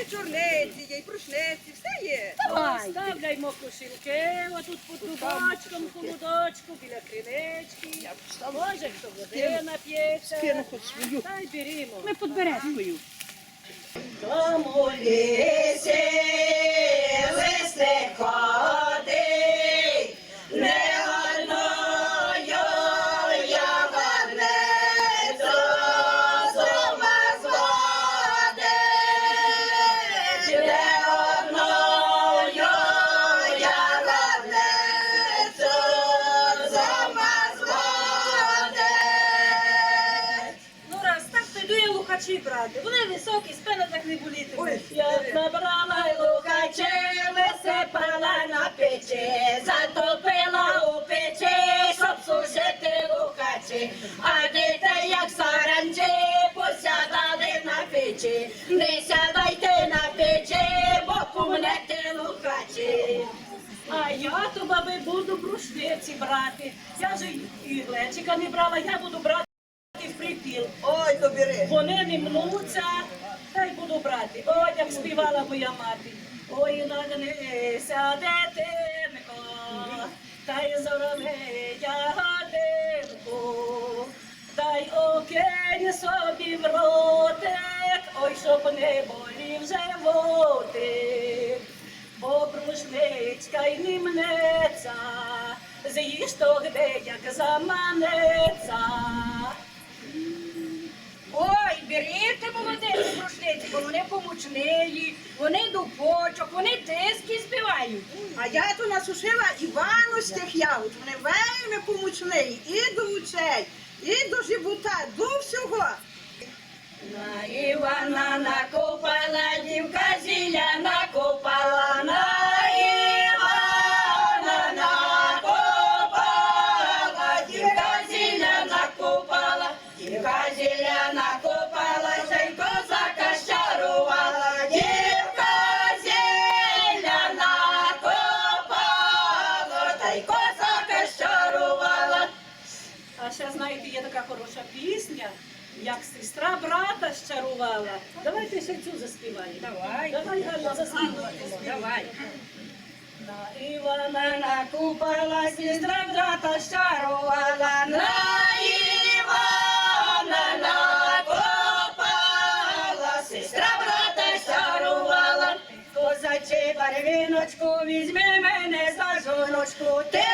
І чорниці є, і прушниці, все є. Ставляймо а отут по трубочком, холодочку, біля крилечки. Може, хто води нап'ється. Та й берімо. Ми підберемо. Тому лісі листи я брати. Вони високі, спина так не болітиме. Я набрала й лухачі, висипала на печі, затопила у печі, щоб сушити лукачі. А діти, як саранчі, посядали на печі. Не сядайте на печі, бо помнете лукачі. А я то баби буду брушниці брати. Я же і глечика не брала, я буду брати в припіл. Ой, то бери. Вони не мнуться, та й буду брати. Ой, як співала моя мати. Ой, нагнися, дитинко, та й зорови ягодинку, та й окинь собі в ротик, ой, щоб не болів животик. Бо брушничка й не мнеться, з'їж то де як заманеться. Ой, беріть молодець рушниці, бо вони помучнилі, вони до почок, вони тиски співають. А я то насушила з ягод. Вони вельми помічні. І до очей, і до живота, до всього. На Івана накопала, дівка зілля ще знаєте, є така хороша пісня, як сестра брата щарувала. Давайте ще цю заспіваємо. Давай. Давай, Галя, заспіваємо. Давай. На Івана накупала, сестра брата щарувала, на Івана накопала, сестра брата щарувала, козаче барвіночку, візьми мене за жоночку, ти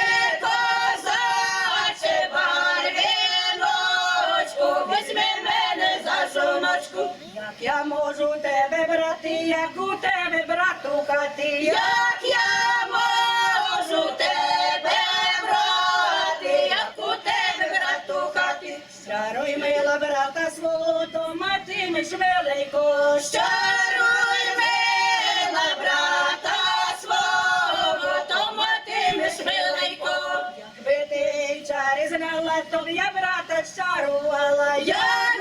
як я можу тебе брати, як у тебе брату хати, як я можу тебе брати, як у тебе брату хати, щаруй мила брата свого, то матимеш велико, щаруй мила брата свого, то матимеш велико, якби ти чари знала, то б я брата щарувала, якби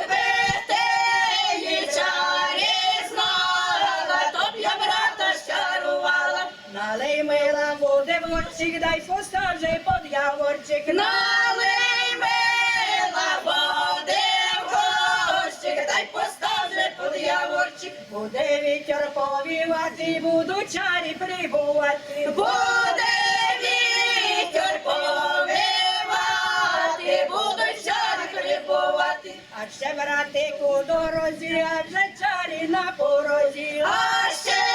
горчик, дай посажи под яворчик. Налий мила води в горчик, дай поставлю под яворчик. Буде вітер повівати, буду чарі прибувати. Буде вітер повівати, буду чарі прибувати. А ще братику дорозі, адже чарі на порозі. А ще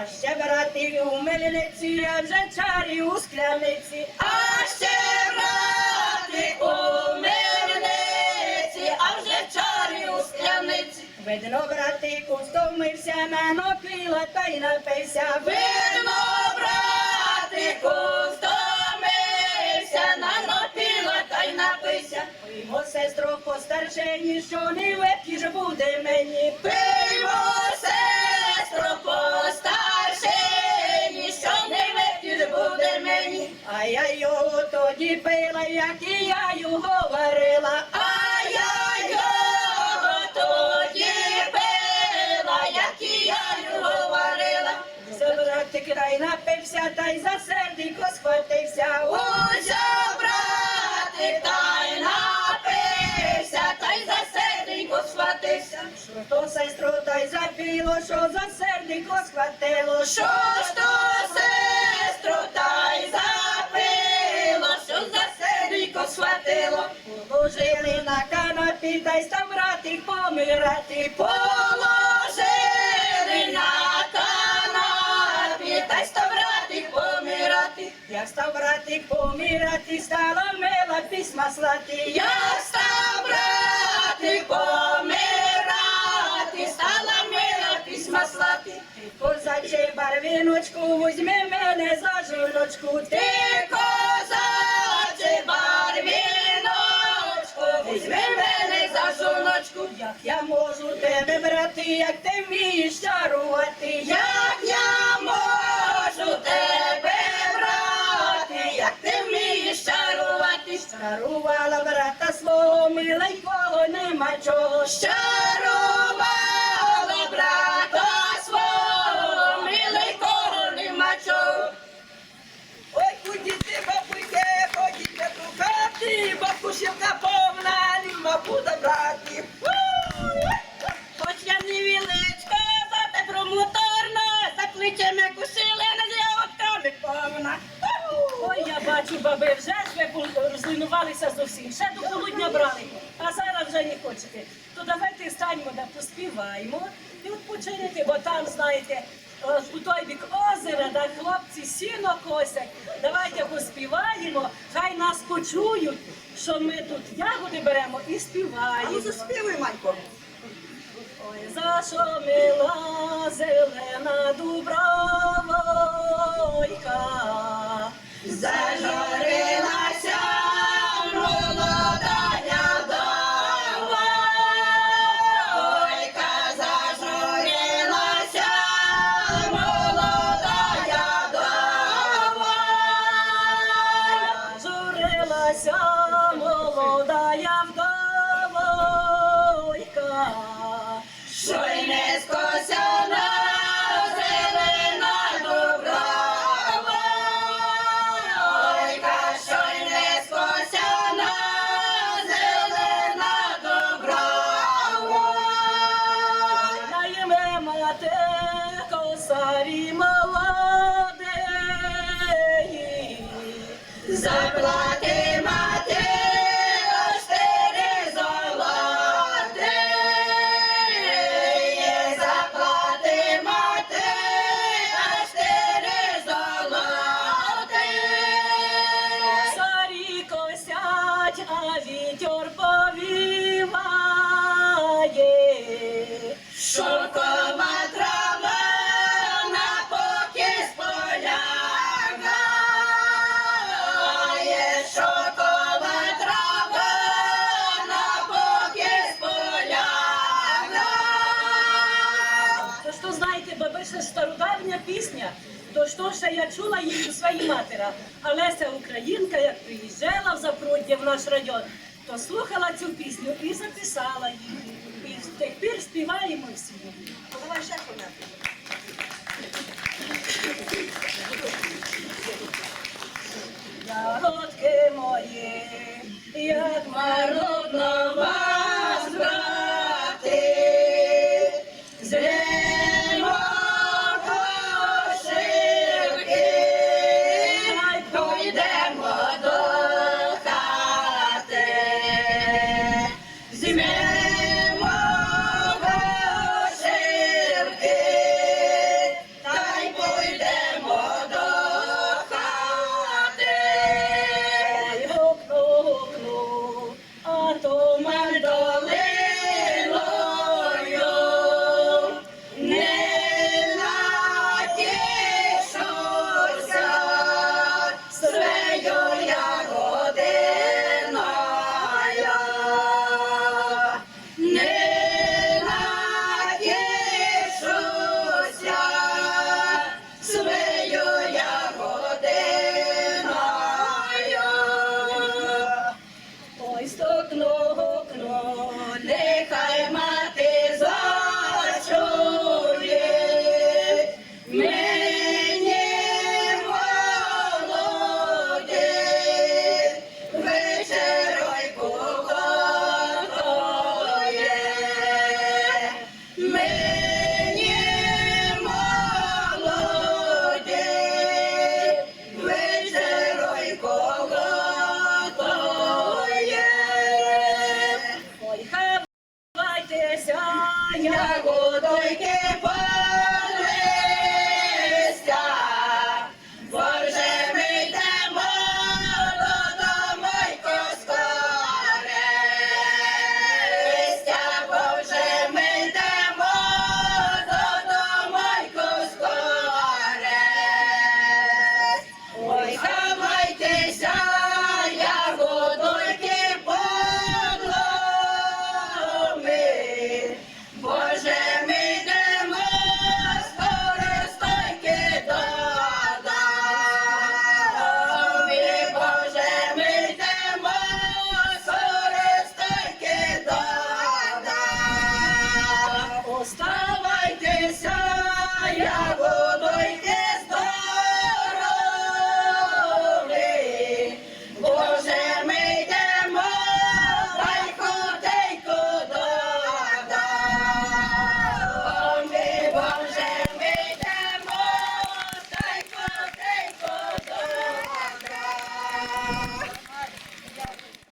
А ще брати у мельниці, а вже чарі у скляниці. А ще брати у мельниці, а вже чарі у скляниці. Видно, братику, стомився, на напила та й напився. Видно, братику, стомився, на напила та й напився. Пиймо, сестро, постаршені, що не вип'єш буде мені. Пиймо, сестро, сестро постарше, ніщо не вип'єш буде мені, а я його тоді пила, як і я його варила, а я його тоді пила, як і я його варила, забрати край напився, та й за серденько схватився. Схватився. Що то сестру, та й запіло, що за серденько схватило. Що ж то сестру, та й запило, що за серденько схватило. Положили на канапі, та й став братик помирати. Положили на канапі, та й став братик помирати. Як став братик помирати, стала мила письма слати. Як став братик помирати, стала мила письма слати. Ти козаче барвіночку, візьми мене за жіночку. Ти козаче барвіночку, візьми мене за жіночку. Як я можу тебе брати, як ти вмієш чарувати, я бабусівка повна, нема буде брати. Хоч я не віличка, зате промоторна, за плечами кусили, на дівотками повна. Ой, я бачу, баби, вже ж ви розлинувалися зовсім. Ще до полудня брали, а зараз вже не хочете. То давайте станьмо да поспіваємо і відпочинете, бо там, знаєте, у той бік озера, да хлопці сіно косять. Давайте поспіваємо, хай нас почують, що ми тут ягоди беремо і А ну співаємо. заспівуй, Манько. Ой, зашумила зелена дубровойка. Зажурилася Blah, blah. Перша я чула її у своїй матері, а Українка, як приїжджала в Запруддя в наш район, то слухала цю пісню і записала її. І тепер співаємо всі. Давай ще поняти. Ягодки мої, як народна.